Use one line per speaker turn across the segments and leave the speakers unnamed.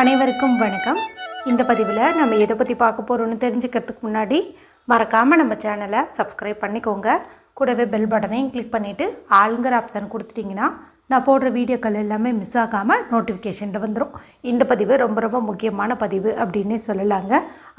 அனைவருக்கும் வணக்கம். இந்த பதிவில் நம்ம எதை பற்றி பார்க்க போகிறோம்னு தெரிஞ்சுக்கிறதுக்கு முன்னாடி மறக்காமல் நம்ம சேனலை சப்ஸ்கிரைப் பண்ணிக்கோங்க. கூடவே பெல் பட்டனையும் கிளிக் பண்ணிவிட்டு ஆளுங்கிற ஆப்ஷன் கொடுத்துட்டிங்கன்னா நான் போடுற வீடியோக்கள் எல்லாமே மிஸ் ஆகாமல் நோட்டிஃபிகேஷனில் வந்துடும் இந்த பதிவு ரொம்ப ரொம்ப முக்கியமான பதிவு அப்படின்னே சொல்லலாங்க.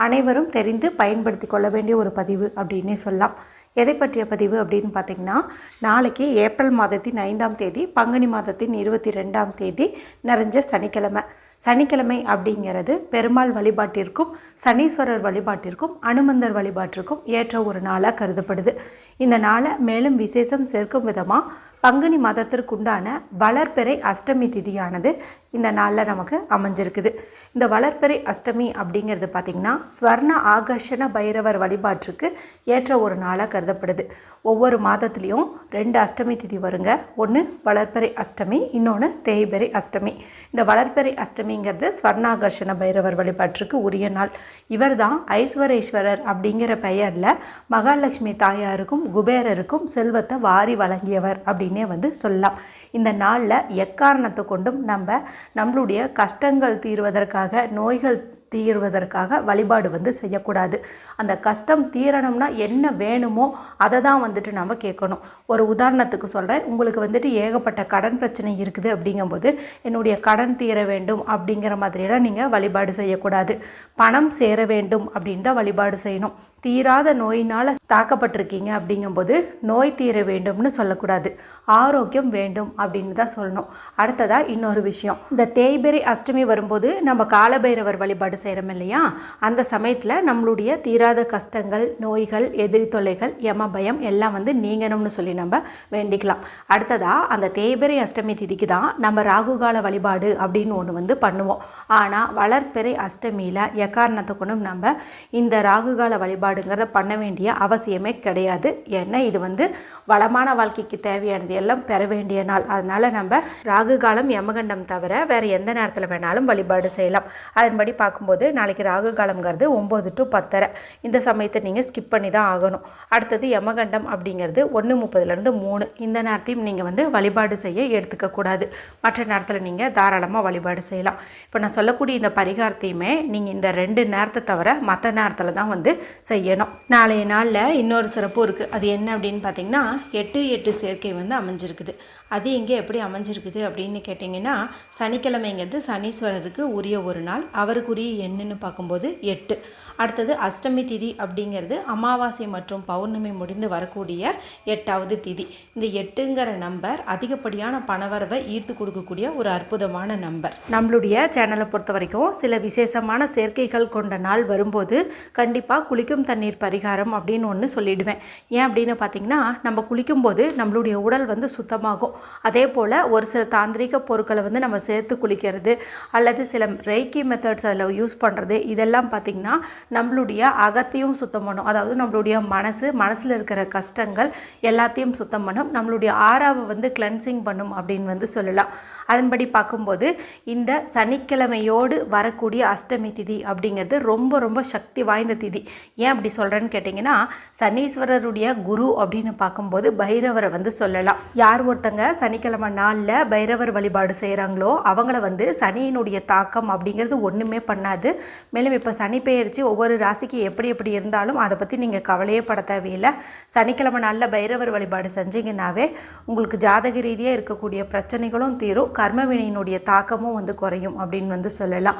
அனைவரும் தெரிந்து பயன்படுத்தி கொள்ள வேண்டிய ஒரு பதிவு அப்படின்னே சொல்லலாம். எதை பற்றிய பதிவு அப்படின்னு பார்த்தீங்கன்னா நாளைக்கு ஏப்ரல் மாதத்தின் ஐந்தாம் தேதி பங்குனி மாதத்தின் இருபத்தி ரெண்டாம் தேதி நிறைஞ்ச சனிக்கிழமை. சனிக்கிழமை அப்படிங்கிறது பெருமாள் வழிபாட்டிற்கும் சனீஸ்வரர் வழிபாட்டிற்கும் அனுமந்தர் வழிபாட்டிற்கும் ஏற்ற ஒரு நாளாக கருதப்படுது. இந்த நாளை மேலும் விசேஷம் சேர்க்கும் விதமாக பங்குனி மாதத்திற்குண்டான வளர்ப்பெறை அஷ்டமி திதியானது இந்த நாளில் நமக்கு அமைஞ்சிருக்குது. இந்த வளர்பிறை அஷ்டமி அப்படிங்கிறது பார்த்திங்கன்னா ஸ்வர்ண ஆகர்ஷண பைரவர் வழிபாட்டிற்கு ஏற்ற ஒரு நாளாக கருதப்படுது. ஒவ்வொரு மாதத்துலேயும் ரெண்டு அஷ்டமி திதி வருங்க. ஒன்று வளர்பிறை அஷ்டமி இன்னொன்று தேய்பெறை அஷ்டமி. இந்த வளர்பிறை அஷ்டமிங்கிறது ஸ்வர்ணாகர்ஷண பைரவர் வழிபாட்டிற்கு உரிய நாள். இவர் தான் ஐஸ்வரேஸ்வரர் அப்படிங்கிற பெயரில் மகாலட்சுமி தாயாருக்கும் குபேரருக்கும் செல்வத்தை வாரி வழங்கியவர் அப்படின்னு வந்து சொல்லலாம். இந்த நாளில் எக்காரணத்தை கொண்டும் நம்ம நம்மளுடைய கஷ்டங்கள் தீர்வதற்காக நோய்கள் தீர்வதற்காக வழிபாடு வந்து செய்யக்கூடாது. அந்த கஷ்டம் தீரணும்னா என்ன வேணுமோ அதை தான் வந்துட்டு நம்ம கேட்கணும். ஒரு உதாரணத்துக்கு சொல்கிறேன் உங்களுக்கு வந்துட்டு ஏகப்பட்ட கடன் பிரச்சனை இருக்குது அப்படிங்கும்போது என்னுடைய கடன் தீர வேண்டும் அப்படிங்கிற மாதிரியெல்லாம் நீங்கள் வழிபாடு செய்யக்கூடாது. பணம் சேர வேண்டும் அப்படின்னு தான் வழிபாடு செய்யணும். தீராத நோயினால் தாக்கப்பட்டிருக்கீங்க அப்படிங்கும்போது நோய் தீர வேண்டும்னு சொல்லக்கூடாது. ஆரோக்கியம் வேண்டும் அப்படின்னு தான் சொல்லணும். அடுத்ததாக இன்னொரு விஷயம். இந்த தேய்பெரி அஷ்டமி வரும்போது நம்ம காலபைரவர் வழிபாடு செய்கிறோம் இல்லையா? அந்த சமயத்தில் நம்மளுடைய தீராத கஷ்டங்கள் நோய்கள் எதிரி தொல்லைகள் யம பயம் எல்லாம் வந்து நீங்கணும்னு சொல்லி நம்ம வேண்டிக்கலாம். அடுத்ததாக அந்த தேய்பிரை அஷ்டமி திதிக்கு தான் நம்ம ராகுகால வழிபாடு அப்படின்னு ஒன்று வந்து பண்ணுவோம். ஆனால் வளர்ப்பெறை அஷ்டமியில் எக்காரணத்தை கொண்டும் நம்ம இந்த ராகுகால வழிபாடுங்கிறத பண்ண வேண்டிய அவசியமே கிடையாது. ஏன்னா இது வந்து வளமான வாழ்க்கைக்கு தேவையானது எல்லாம் பெற வேண்டிய நாள். அதனால் நம்ம ராகு காலம் யமகண்டம் தவிர வேறு எந்த நேரத்தில் வேணாலும் வழிபாடு செய்யலாம். அதன்படி பார்க்கும்போது நாளைக்கு ராகு காலம்ங்கிறது ஒம்பது டு பத்தரை. இந்த சமயத்தை நீங்கள் ஸ்கிப் பண்ணி தான் ஆகணும். அடுத்தது யமகண்டம் அப்படிங்கிறது ஒன்று முப்பதுலேருந்து மூணு. இந்த நேரத்தையும் நீங்கள் வந்து வழிபாடு செய்ய எடுத்துக்கக்கூடாது மற்ற நேரத்தில் நீங்கள் தாராளமாக வழிபாடு செய்யலாம். இப்போ நான் சொல்லக்கூடிய இந்த பரிகாரத்தையுமே நீங்கள் இந்த ரெண்டு நேரத்தை தவிர மற்ற நேரத்தில் தான் வந்து செய்யணும். நாளைய நாளில் இன்னொரு சிறப்பும் இருக்குது அது என்ன அப்படின்னு பார்த்தீங்கன்னா எட்டு எட்டு சேர்க்கை வந்து அமைஞ்சிருக்குது. அது இங்கே எப்படி அமைஞ்சிருக்குது அப்படின்னு கேட்டிங்கன்னா சனிக்கிழமைங்கிறது சனீஸ்வரருக்கு உரிய ஒரு நாள் அவருக்குரிய எண்ணுன்னு பார்க்கும்போது எட்டு. அடுத்தது அஷ்டமி திதி அப்படிங்கிறது அமாவாசை மற்றும் பௌர்ணமி முடிந்து வரக்கூடிய எட்டாவது திதி. இந்த எட்டுங்கிற நம்பர் அதிகப்படியான பணவரவை ஈர்த்து கொடுக்கக்கூடிய ஒரு அற்புதமான நம்பர் நம்மளுடைய சேனலை பொறுத்த வரைக்கும் சில விசேஷமான சேர்க்கைகள் கொண்ட நாள் வரும்போது கண்டிப்பாக குளிக்கும் தண்ணீர் பரிகாரம் அப்படின்னு ஒன்று சொல்லிடுவேன். ஏன் அப்படின்னு பார்த்தீங்கன்னா நம்ம குளிக்கும்போது நம்மளுடைய உடல் வந்து சுத்தமாகும். அதே போல் ஒரு சில தாந்திரிக பொருட்களை வந்து நம்ம சேர்த்து குளிக்கிறது அல்லது சில ரெய்கி மெத்தட்ஸ் அதில் யூஸ் பண்ணுறது இதெல்லாம் பார்த்திங்கன்னா நம்மளுடைய அகத்தையும் சுத்தம் பண்ணும். அதாவது நம்மளுடைய மனசு மனசில் இருக்கிற கஷ்டங்கள் எல்லாத்தையும் சுத்தம் பண்ணும். நம்மளுடைய ஆறாவை வந்து கிளென்சிங் பண்ணும் அப்படின்னு வந்து சொல்லலாம். அதன்படி பார்க்கும்போது இந்த சனிக்கிழமையோடு வரக்கூடிய அஷ்டமி திதி அப்படிங்கிறது ரொம்ப ரொம்ப சக்தி வாய்ந்த திதி. ஏன் அப்படி சொல்கிறேன்னு கேட்டிங்கன்னா சனீஸ்வரருடைய குரு அப்படின்னு பார்க்கும்போது பைரவரை வந்து சொல்லலாம். யார் ஒருத்தங்க சனிக்கிழமை நாளில் பைரவர் வழிபாடு செய்கிறாங்களோ அவங்கள வந்து சனியினுடைய தாக்கம் அப்படிங்கிறது ஒன்றுமே பண்ணாது. மேலும் இப்போ சனி பெயர்ச்சி ஒவ்வொரு ராசிக்கு எப்படி எப்படி இருந்தாலும் அதை பற்றி நீங்கள் கவலையே பட தேவையில்லை. சனிக்கிழமை நாளில் பைரவர் வழிபாடு செஞ்சீங்கன்னாவே உங்களுக்கு ஜாதக ரீதியாக இருக்கக்கூடிய பிரச்சனைகளும் தீரும். கர்மவினையினுடைய தாக்கமும் வந்து குறையும் அப்படின்னு வந்து சொல்லலாம்.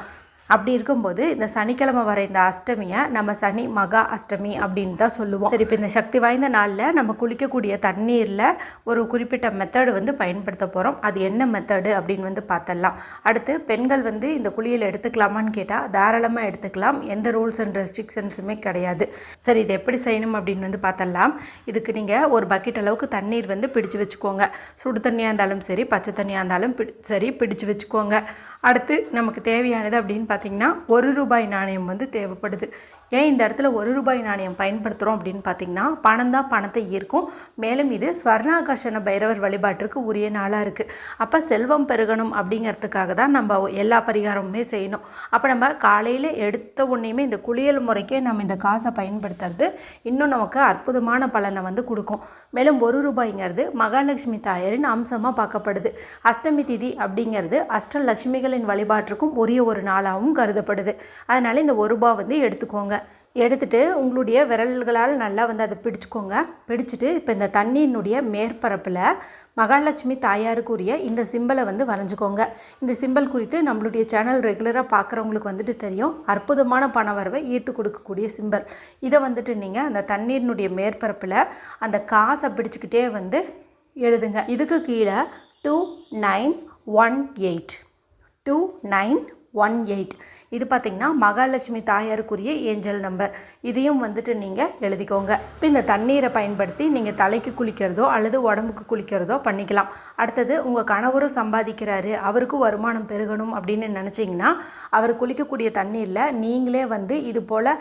அப்படி இருக்கும்போது இந்த சனிக்கிழமை வர இந்த அஷ்டமியை நம்ம சனி மகா அஷ்டமி அப்படின்னு தான் சொல்லுவோம். சரி இப்போ இந்த சக்தி வாய்ந்த நாளில் நம்ம குளிக்கக்கூடிய தண்ணீரில் ஒரு குறிப்பிட்ட மெத்தடு வந்து பயன்படுத்த போகிறோம் அது என்ன மெத்தடு அப்படின்னு வந்து பார்த்தலாம் அடுத்து பெண்கள் வந்து இந்த குளியல் எடுத்துக்கலாமான்னு கேட்டால் தாராளமாக எடுத்துக்கலாம். எந்த ரூல்ஸ் அண்ட் ரெஸ்ட்ரிக்ஷன்ஸுமே கிடையாது. சரி இது எப்படி செய்யணும் அப்படின்னு வந்து பார்த்தலாம் இதுக்கு நீங்கள் ஒரு பக்கெட் அளவுக்கு தண்ணீர் வந்து பிடிச்சு வச்சுக்கோங்க. சுடு தண்ணியாக இருந்தாலும் சரி பச்சை தண்ணியாக இருந்தாலும் பிடி சரி பிடிச்சு வச்சுக்கோங்க. அடுத்து நமக்கு தேவையானது அப்படின்னு பார்த்தீங்கன்னா ஒரு ரூபாய் நாணயம் வந்து தேவைப்படுது. ஏன் இந்த இடத்துல ஒரு ரூபாய் நாணயம் பயன்படுத்துகிறோம் அப்படின்னு பார்த்தீங்கன்னா பணம் தான் பணத்தை ஈர்க்கும். மேலும் இது ஸ்வர்ணாகர்ஷண பைரவர் வழிபாட்டிற்கு உரிய நாளாக இருக்குது அப்போ செல்வம் பெருகணும் அப்படிங்கிறதுக்காக தான் நம்ம எல்லா பரிகாரமுமே செய்யணும். அப்போ நம்ம காலையில் எடுத்த உடனேயுமே இந்த குளியல் முறைக்கே நம்ம இந்த காசை பயன்படுத்துறது இன்னும் நமக்கு அற்புதமான பலனை வந்து கொடுக்கும். மேலும் ஒரு ரூபாய்ங்கிறது மகாலட்சுமி தாயாரின் அம்சமாக பார்க்கப்படுது. அஷ்டமி திதி அப்படிங்கிறது அஷ்டலட்சுமிகள் தெய்வங்களின் வழிபாட்டிற்கும் உரிய ஒரு நாளாகவும் கருதப்படுது. அதனால் இந்த ஒரு ரூபா வந்து எடுத்துக்கோங்க. எடுத்துகிட்டு உங்களுடைய விரல்களால் நல்லா வந்து அதை பிடிச்சிக்கோங்க. பிடிச்சிட்டு இப்போ இந்த தண்ணியினுடைய மேற்பரப்பில் மகாலட்சுமி தாயாருக்குரிய இந்த சிம்பிளை வந்து வரைஞ்சிக்கோங்க. இந்த சிம்பிள் குறித்து நம்மளுடைய சேனல் ரெகுலராக பார்க்குறவங்களுக்கு வந்துட்டு தெரியும். அற்புதமான பண வரவை ஈர்த்து கொடுக்கக்கூடிய சிம்பிள் இதை வந்துட்டு நீங்கள் அந்த தண்ணீரினுடைய மேற்பரப்பில் அந்த காசை பிடிச்சிக்கிட்டே வந்து எழுதுங்க. இதுக்கு கீழே two nine one eight two nine one eight இது பார்த்திங்கன்னா மகாலட்சுமி தாயாருக்குரிய ஏஞ்சல் நம்பர். இதையும் வந்துட்டு நீங்கள் எழுதிக்கோங்க. இப்போ இந்த தண்ணீரை பயன்படுத்தி நீங்கள் தலைக்கு குளிக்கிறதோ அல்லது உடம்புக்கு குளிக்கிறதோ பண்ணிக்கலாம். அடுத்தது உங்கள் கணவரும் சம்பாதிக்கிறாரு அவருக்கும் வருமானம் பெருகணும் அப்படின்னு நினச்சிங்கன்னா அவர் குளிக்கக்கூடிய தண்ணீரில் நீங்களே வந்து இது போல்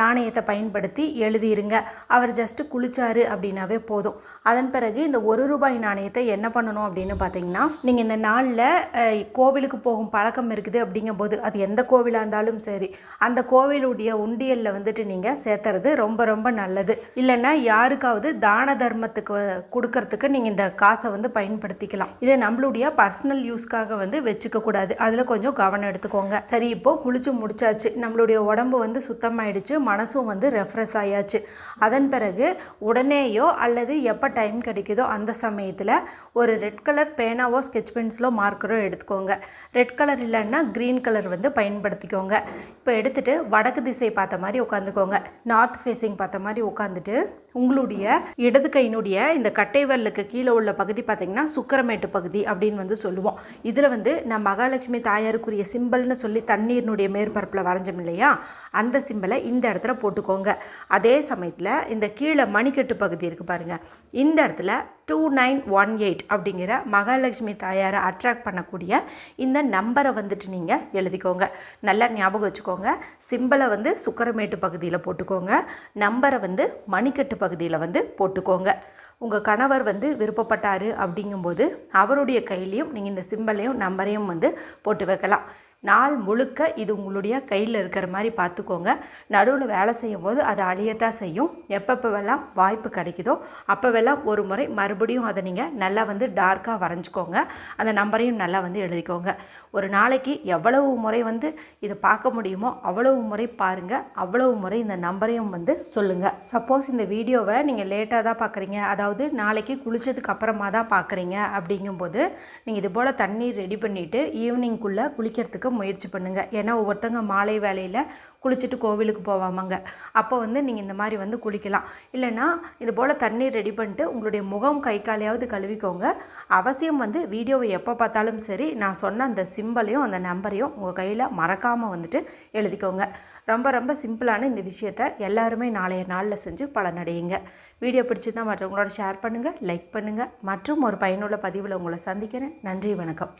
நாணயத்தை பயன்படுத்தி எழுதிருங்க. அவர் ஜஸ்ட்டு குளிச்சாரு அப்படின்னாவே போதும். அதன் பிறகு இந்த ஒரு ரூபாய் நாணயத்தை என்ன பண்ணணும் அப்படின்னு பார்த்தீங்கன்னா நீங்கள் இந்த நாளில் கோவிலுக்கு போகும் பழக்கம் இருக்குது அப்படிங்கும்போது அது எந்த கோவிலாக இருந்தாலும் சரி அந்த கோவிலுடைய உண்டியலில் வந்துட்டு நீங்கள் சேர்த்துறது ரொம்ப ரொம்ப நல்லது. இல்லைன்னா யாருக்காவது தான தர்மத்துக்கு கொடுக்கறதுக்கு நீங்கள் இந்த காசை வந்து பயன்படுத்திக்கலாம். இதை நம்மளுடைய பர்சனல் யூஸ்க்காக வந்து வச்சுக்கக்கூடாது அதில் கொஞ்சம் கவனம் எடுத்துக்கோங்க. சரி இப்போது குளிச்சு முடிச்சாச்சு. நம்மளுடைய உடம்பு வந்து சுத்தமாயிடுச்சு. மனசும் வந்து ரெஃப்ரெஷ் ஆயாச்சு. அதன் பிறகு உடனேயோ அல்லது எப்போ டைம் கிடைக்குதோ அந்த சமயத்தில் ஒரு ரெட் கலர் பேனாவோ ஸ்கெட்ச் பென்சிலோ மார்க்கரோ எடுத்துக்கோங்க. ரெட் கலர் இல்லைன்னா க்ரீன் கலர் வந்து பயன்படுத்தி மாற்றிக்கோங்க இப்போ எடுத்துகிட்டு வடக்கு திசை பார்த்த மாதிரி உட்காந்துக்கோங்க. நார்த் ஃபேஸிங் பார்த்த மாதிரி உட்காந்துட்டு உங்களுடைய இடது கையினுடைய இந்த கட்டை வரலுக்கு கீழே உள்ள பகுதி பார்த்திங்கன்னா சுக்கரமேட்டு பகுதி அப்படின்னு வந்து சொல்லுவோம். இதில் வந்து நான் மகாலட்சுமி தாயாருக்குரிய சிம்பல்னு சொல்லி தண்ணீரினுடைய மேற்பரப்பில் வரைஞ்சோம் இல்லையா? அந்த சிம்பலை இந்த இடத்துல போட்டுக்கோங்க. அதே சமயத்தில் இந்த கீழே மணிக்கட்டு பகுதி இருக்குது பாருங்கள் இந்த இடத்துல டூ நைன் ஒன் எயிட் அப்படிங்கிற மகாலட்சுமி தாயாரை அட்ராக்ட் பண்ணக்கூடிய இந்த நம்பரை வந்துட்டு நீங்கள் எழுதிக்கோங்க. நல்லா ஞாபகம் வச்சுக்கோங்க. சிம்பலை வந்து சுக்கரமேட்டு பகுதியில் போட்டுக்கோங்க. நம்பரை வந்து மணிக்கட்டு பகுதியில் வந்து போட்டுக்கோங்க. உங்கள் கணவர் வந்து விருப்பப்பட்டார் அப்படிங்கும்போது அவருடைய கையிலையும் நீங்கள் இந்த சிம்பலையும் நம்பரையும் வந்து போட்டு வைக்கலாம். நாள் முழுக்க இது உங்களுடைய கையில் இருக்கிற மாதிரி பார்த்துக்கோங்க. நடுவில் வேலை செய்யும் போது அது அழியத்தான் செய்யும். எப்பப்போவெல்லாம் வாய்ப்பு கிடைக்குதோ அப்போவெல்லாம் ஒரு முறை மறுபடியும் அதை நீங்கள் நல்லா வந்து டார்க்காக வரைஞ்சிக்கோங்க. அந்த நம்பரையும் நல்லா வந்து எழுதிக்கோங்க. ஒரு நாளைக்கு எவ்வளவு முறை வந்து இதை பார்க்க முடியுமோ அவ்வளவு முறை பாருங்கள் அவ்வளவு முறை இந்த நம்பரையும் வந்து சொல்லுங்கள் சப்போஸ் இந்த வீடியோவை நீங்கள் லேட்டாக தான் பார்க்குறீங்க. அதாவது நாளைக்கு குளித்ததுக்கு அப்புறமா தான் பார்க்குறீங்க அப்படிங்கும்போது நீங்கள் இது போல் தண்ணீர் ரெடி பண்ணிவிட்டு ஈவினிங்குள்ளே குளிக்கிறதுக்கு முயற்சி பண்ணுங்கள் ஏன்னா ஒவ்வொருத்தங்க மாலை வேலையில் குளிச்சுட்டு கோவிலுக்கு போவாமாங்க. அப்போ வந்து நீங்கள் இந்த மாதிரி வந்து குளிக்கலாம். இல்லைன்னா இது போல் தண்ணீர் ரெடி பண்ணிட்டு உங்களுடைய முகம் கை காலையாவது கழுவிக்கோங்க. அவசியம் வந்து வீடியோவை எப்போ பார்த்தாலும் சரி நான் சொன்ன அந்த சிம்பலையும் அந்த நம்பரையும் உங்கள் கையில் மறக்காமல் வந்துட்டு எழுதிக்கோங்க. ரொம்ப ரொம்ப சிம்பிளான இந்த விஷயத்த எல்லாருமே நாளைய நாளில் செஞ்சு பலனடையுங்க. வீடியோ பிடிச்சிருந்தால் மற்றவங்களோட ஷேர் பண்ணுங்கள் லைக் பண்ணுங்கள் மற்றும் ஒரு பயனுள்ள பதிவில் உங்களை சந்திக்கிறேன். நன்றி வணக்கம்.